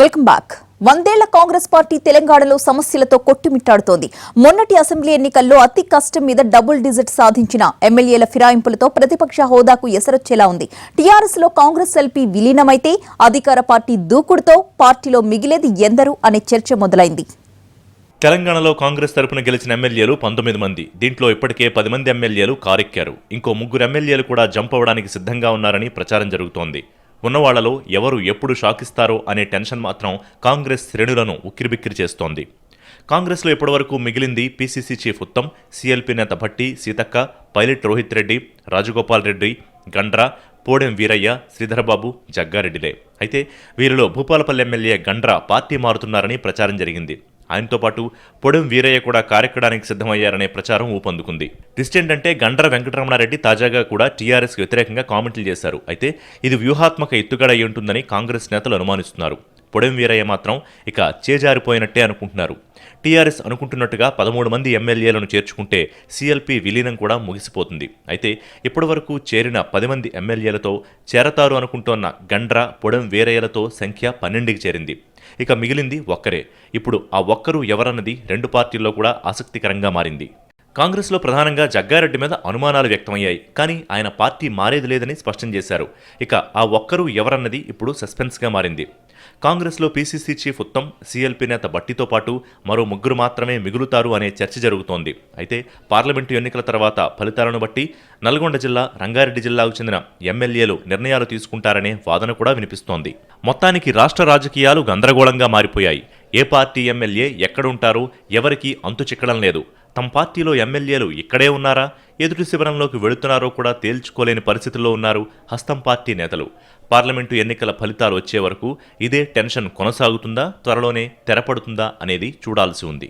Welcome back వందేళ్ళ Congress party తెలంగాణలో సమస్యలతో కొట్టుమిట్టాడుతోంది. మొన్నటి అసెంబ్లీ ఎన్నికల్లో అతి కష్టం మీద డబుల్ డిజిట్ సాధించిన ఎమ్మెల్యేల ఫిరాయింపులతో ప్రతిపక్ష హోదాకు ఎసరొచ్చేలా ఉంది. టీఆర్ఎస్లో కాంగ్రెస్ ఎల్పీ విలీనమైతే అధికార పార్టీ దూకుడుతో పార్టీలో మిగిలేది ఎందరు అనే చర్చ మొదలైంది. తెలంగాణలో కాంగ్రెస్ తరపున గెలిచిన ఎమ్మెల్యేలు పంతొమ్మిది మంది. దీంట్లో ఇప్పటికే పది మంది ఎమ్మెల్యేలు కారెక్కారు. ఇంకో ముగ్గురు ఎమ్మెల్యేలు కూడా జంప్ అవ్వడానికి సిద్ధంగా ఉన్నారని ప్రచారం జరుగుతోంది. ఉన్నవాళ్ళలో ఎవరు ఎప్పుడు షాకిస్తారో అనే టెన్షన్ మాత్రం కాంగ్రెస్ శ్రేణులను ఉక్కిరిబిక్కిరి చేస్తోంది. కాంగ్రెస్లో ఇప్పటివరకు మిగిలింది పీసీసీ చీఫ్ ఉత్తమ్ సీఎల్పీ నేత భట్టి సీతక్క పైలట్ రోహిత్ రెడ్డి రాజగోపాల్ రెడ్డి గండ్రా పోడెం వీరయ్య శ్రీధరబాబు జగ్గారెడ్డిలే. అయితే వీరిలో భూపాలపల్లి ఎమ్మెల్యే గండ్రా పార్టీ మారుతున్నారని ప్రచారం జరిగింది. ఆయనతో పాటు పొడం వీరయ్య కూడా కారెక్కడానికి సిద్ధమయ్యారనే ప్రచారం ఊపందుకుంది. ట్విస్ట్ ఏంటంటే గండ్ర వెంకటరమణారెడ్డి తాజాగా కూడా టీఆర్ఎస్కి వ్యతిరేకంగా కామెంట్లు చేశారు. అయితే ఇది వ్యూహాత్మక ఎత్తుగడ అయి ఉంటుందని కాంగ్రెస్ నేతలు అనుమానిస్తున్నారు. పొడెం వీరయ్య మాత్రం ఇక చేజారిపోయినట్టే అనుకుంటున్నారు. టీఆర్ఎస్ అనుకుంటున్నట్టుగా పదమూడు మంది ఎమ్మెల్యేలను చేర్చుకుంటే సీఎల్పీ విలీనం కూడా ముగిసిపోతుంది. అయితే ఇప్పటివరకు చేరిన పది మంది ఎమ్మెల్యేలతో చేరతారు అనుకుంటోన్న గండ్ర పొడెం వీరయ్యలతో సంఖ్య పన్నెండుకి చేరింది. ఇక మిగిలింది ఒక్కరే. ఇప్పుడు ఆ ఒక్కరు ఎవరన్నది రెండు పార్టీల్లో కూడా ఆసక్తికరంగా మారింది. కాంగ్రెస్లో ప్రధానంగా జగ్గారెడ్డి మీద అనుమానాలు వ్యక్తమయ్యాయి. కానీ ఆయన పార్టీ మారేది లేదని స్పష్టం చేశారు. ఇక ఆ ఒక్కరు ఎవరన్నది ఇప్పుడు సస్పెన్స్గా మారింది. కాంగ్రెస్లో పీసీసీ చీఫ్ ఉత్తమ్ సీఎల్పీ నేత బట్టితో పాటు మరో ముగ్గురు మాత్రమే మిగులుతారు అనే చర్చ జరుగుతోంది. అయితే పార్లమెంటు ఎన్నికల తర్వాత ఫలితాలను బట్టి నల్గొండ జిల్లా రంగారెడ్డి జిల్లాకు చెందిన ఎమ్మెల్యేలు నిర్ణయాలు తీసుకుంటారనే వాదన కూడా వినిపిస్తోంది. మొత్తానికి రాష్ట్ర రాజకీయాలు గందరగోళంగా మారిపోయాయి. ఏ పార్టీ ఎమ్మెల్యే ఎక్కడుంటారో ఎవరికీ అంతు చిక్కడం లేదు. తమ పార్టీలో ఎమ్మెల్యేలు ఇక్కడే ఉన్నారా? ఎదుటి శిబిరంలోకి వెళుతున్నారో కూడా తేల్చుకోలేని పరిస్థితుల్లో ఉన్నారు హస్తం పార్టీ నేతలు. పార్లమెంటు ఎన్నికల ఫలితాలు వచ్చే వరకు ఇదే టెన్షన్ కొనసాగుతుందా? త్వరలోనే తెరపడుతుందా? అనేది చూడాల్సి ఉంది.